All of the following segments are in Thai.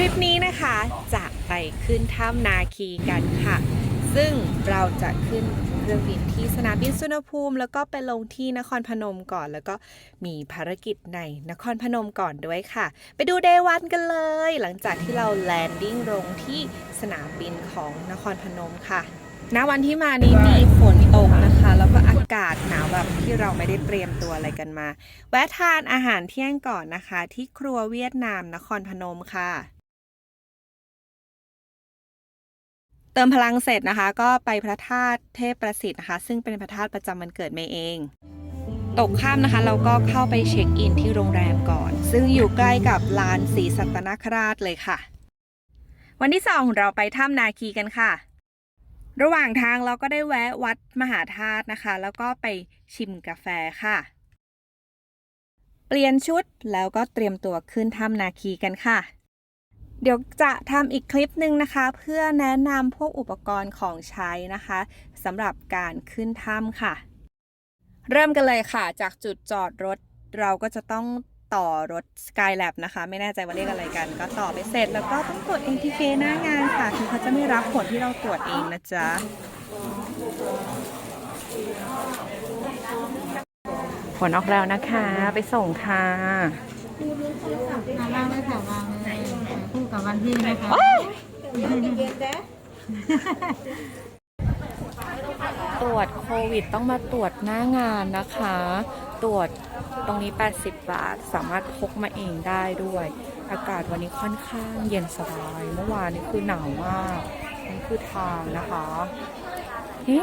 ทริปนี้นะคะจะไปขึ้นถ้ำนาคีกันค่ะ ซึ่งเราจะขึ้นเครื่องบินที่สนามบินสุวรรณภูมิ แล้วก็ไปลงที่นครพนมก่อน แล้วก็มีภารกิจในนครพนมก่อนด้วยค่ะ ไปดูเดวันกันเลย หลังจากที่เราแลนดิ้งลงที่สนามบินของนครพนมค่ะณวันที่มานี้มีฝนตกนะคะ แล้วก็อากาศหนาวแบบที่เราไม่ได้เตรียมตัวอะไรกันมา แวะทานอาหารเที่ยงก่อนนะคะ ที่ครัวเวียดนามนครพนมค่ะ ติมพลังเสร็จนะคะ ก็ไปพระธาตุเทพประสิทธิ์นะคะ ซึ่งเป็นพระธาตุประจำวันเกิดเมย์เอง ตกค่ำนะคะ เราก็เข้าไปเช็คอินที่โรงแรมก่อน ซึ่งอยู่ใกล้กับลานศรีสัตนคราชเลยค่ะ วันที่สองเราไปถ้ำนาคีกันค่ะ ระหว่างทางเราก็ได้แวะวัดมหาธาตุนะคะ แล้วก็ไปชิมกาแฟค่ะ เปลี่ยนชุดแล้วก็เตรียมตัวขึ้นถ้ำนาคีกันค่ะ เดี๋ยวจะทำอีกคลิปหนึ่งนะคะ เพื่อแนะนำพวกอุปกรณ์ของใช้นะคะสำหรับการขึ้นถ้ำค่ะ เริ่มกันเลยค่ะ จากจุดจอดรถเราก็จะต้องต่อรถ Skylab นะคะ ไม่แน่ใจว่าเรียกอะไรกัน ก็ต่อไปเสร็จแล้วก็ต้องตรวจ ATK หน้างานค่ะคือเขาจะไม่รับผลที่เราตรวจเองนะจ๊ะผลออกแล้วนะคะ ไปส่งค่ะ มาวางเลยค่ะวางเลยคู่กับวันที่นะคะตรวจโควิดต้องมาตรวจหน้างานนะคะ ตรวจตรงนี้ 80 บาท สามารถพกมาเองได้ด้วย อากาศวันนี้ค่อนข้างเย็นสบาย เมื่อวานนี้คือหนาวมาก นี่คือทางนะคะเฮ้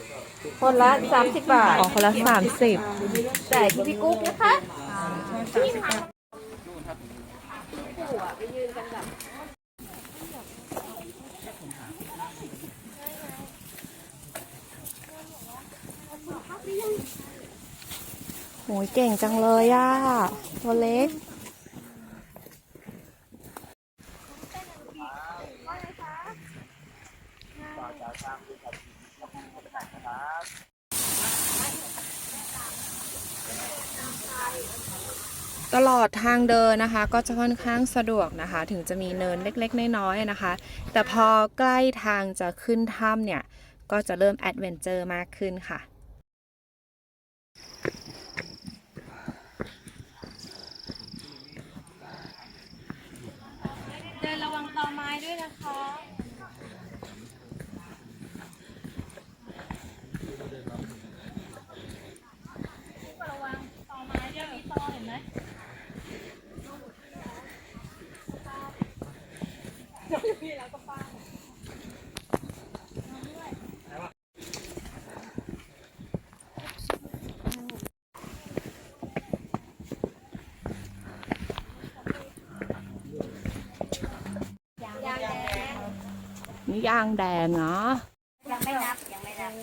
คนละสามสิบบาท อ๋อคนละสามสิบจ่ายที่พี่กุ๊กนะคะโหยเก่งจังเลยอะ ตัวเล็ก ลอดทางเดินนะคะ ก็จะค่อนข้างสะดวกนะคะ ถึงจะมีเนินเล็กๆ น้อยๆนะคะ แต่พอใกล้ทางจะขึ้นถ้ำเนี่ย ก็จะเริ่มแอดเวนเจอร์มากขึ้นค่ะเดินระวังตอไม้ด้วยนะคะ นี่ย่างแดงเนาะยังไม่นับยังไม่นับ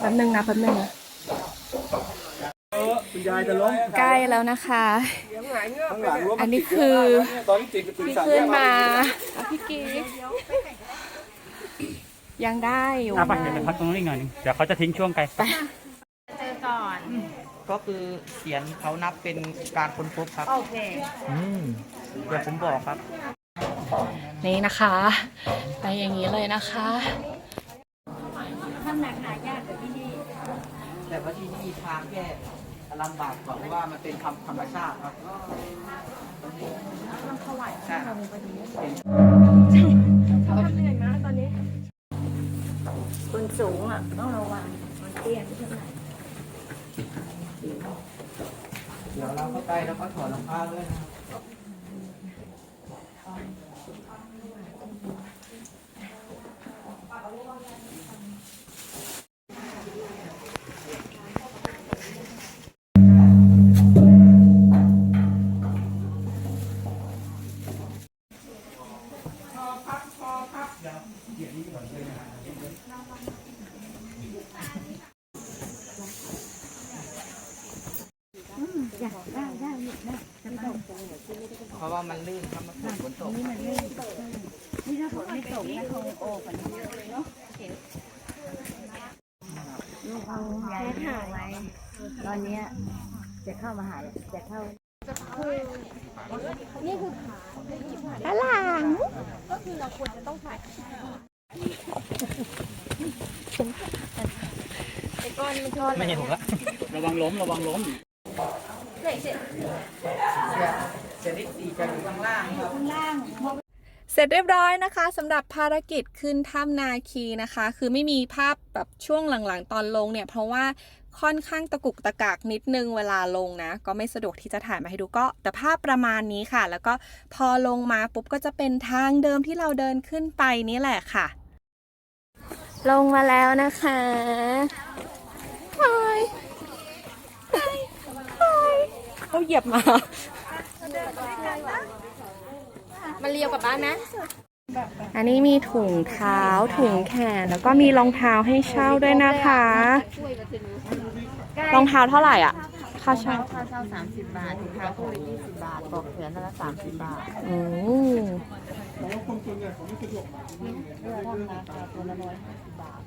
แป๊บนึงนะแป๊บนึงนะ คุณยายจะล้ม ใกล้แล้วนะคะ ข้างหลังล้มอันนี้คือ ตอนนี้ติดกับตื่นที่สายขึ้นมาอะพี่กิ๊กยังได้อยู่อะไปเดี๋ยวไปพักตรงนู้นอีกหน่อยหนึงเดี๋ยวเขาจะทิ้งช่วงไกล ก็คือเสียนเขานับเป็นการค้นพบครับโอเคเดี๋ยวผมบอกครับ นี่นะคะ ไปอย่างนี้เลยนะคะ แต่ว่าที่นี่ทางแค่ ลำบากกว่าเพราะว่ามันเป็นธรรมธรรมชาติครับใช่ครับคนสูงอะต้องระวังคนเตี้ยไม่ใช่ไหมเดี๋ยวเราเข้าไปแล้วก็ถอดรองเท้าด้วยนะครับ ว่ามันลื่นครับมันฝนตกนี่มันลื่นนี่ถ้าฝนไม่ตกนะคงโอ้กันเนาะลูกเอายายหาไว้ตอนนี้จะเข้ามาหาจะเข้านี่คือขาตลางก็คือเราควรจะต้องใส่ไอ้ก้อนมันก้อนไม่เห็นผมละระวังล้มระวังล้มเสร็จเสร็ะอยู่ข้างล่างครับเสร็จเรียบร้อยนะคะสำหรับภารกิจขึ้นถ้ำนาคีนะคะ คือไม่มีภาพแบบช่วงหลังๆ ตอนลงเนี่ย เพราะว่าค่อนข้างตะกุกตะกักนิดนึงเวลาลงนะ ก็ไม่สะดวกที่จะถ่ายมาให้ดูก็ แต่ภาพประมาณนี้ค่ะ แล้วก็พอลงมาปุ๊บก็จะเป็นทางเดิมที่เราเดินขึ้นไปนี่แหละค่ะ ลงมาแล้วนะคะฮายฮายฮายเขาเหยียบมา มันเรียวกับบ้านนะ อันนี้มีถุงเท้าถุงแขน แล้วก็มีรองเท้าให้เช่าด้วยนะคะ รองเท้าเท่าไหร่อะ ค่าเช่าค่าเช่าสามสิบบาทถุงเท้าคู่ละยี่สิบบาทปลอกแขนละสามสิบบาทอืมเลือกทำราคาตัวละร้อยห้าสิบบาท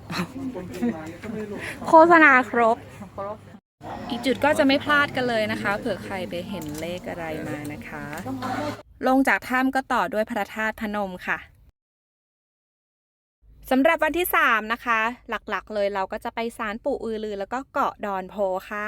โฆษณาครบ อีกจุดก็จะไม่พลาดกันเลยนะคะ เผื่อใครไปเห็นเลขอะไรมานะคะ ลงจากถ้ำก็ต่อด้วยพระธาตุพนมค่ะสำหรับวันที่ 3 นะคะ หลักๆ เลยเราก็จะไปศาลปู่อือลือ แล้วก็เกาะดอนโพค่ะ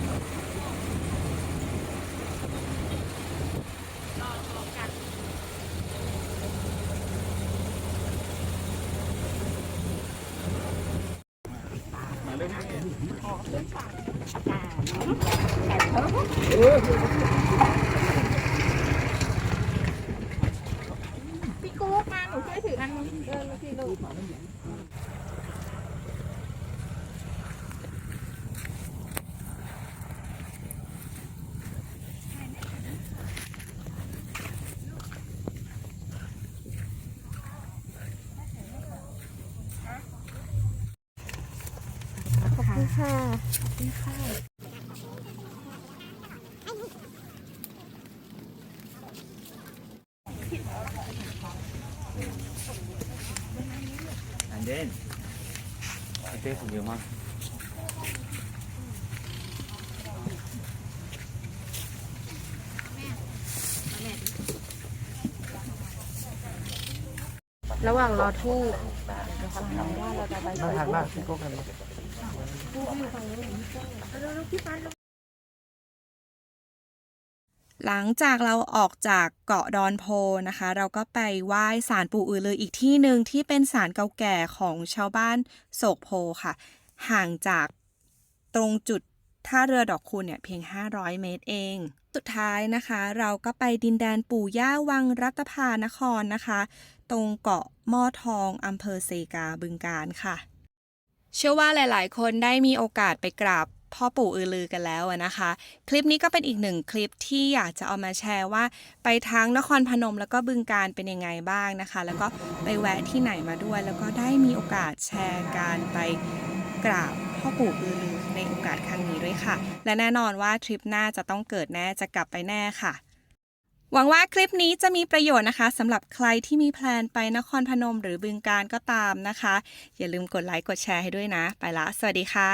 อันเด่นเต้ผมเยอะมากระหว่างรอทูบมาหันมาพี่โก้กันมา หลังจากเราออกจากเกาะดอนโพนะคะ เราก็ไปไหว้ศาลปู่อือลืออีกที่หนึ่งที่เป็นศาลเก่าแก่ของชาวบ้านโศกโพค่ะ ห่างจากตรงจุดท่าเรือดอกคูณเนี่ยเพียง 500 เมตรเอง สุดท้ายนะคะ เราก็ไปดินแดนปู่ย่าวังรัตภานครนะคะ ตรงเกาะม้อทองอำเภอเซกาบึงการค่ะ เชื่อว่าหลาย ๆ คนได้มีโอกาสไปกราบพ่อปู่อือลือกันแล้วนะคะ คลิปนี้ก็เป็นอีกหนึ่งคลิปที่อยากจะเอามาแชร์ว่า ไปทั้งนครพนมแล้วก็บึงการเป็นยังไงบ้างนะคะ แล้วก็ไปแวะที่ไหนมาด้วย แล้วก็ได้มีโอกาสแชร์การไปกราบพ่อปู่อือลือในโอกาสครั้งนี้ด้วยค่ะ และแน่นอนว่าทริปหน้าจะต้องเกิดแน่จะกลับไปแน่ค่ะ หวังว่าคลิปนี้จะมีประโยชน์นะคะสำหรับใครที่มีแพลนไปนครพนมหรือบึงการก็ตามนะคะ อย่าลืมกดไลค์กดแชร์ให้ด้วยนะ ไปละ สวัสดีค่ะ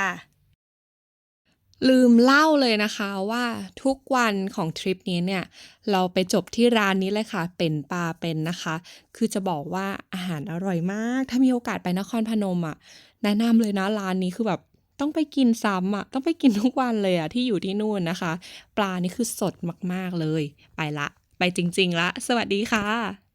ลืมเล่าเลยนะคะว่าทุกวันของทริปนี้เนี่ย เราไปจบที่ร้านนี้เลยค่ะ เป็นปลาเป็นนะคะ คือจะบอกว่าอาหารอร่อยมาก ถ้ามีโอกาสไปนครพนมอะ แนะนำเลยนะร้านนี้คือแบบต้องไปกินซ้ำอะ ต้องไปกินทุกวันเลยอะ ที่อยู่ที่นู่นนะคะ ปลานี่คือสดมาก ๆ เลย ไปละ ไปจริงๆละ สวัสดีค่ะ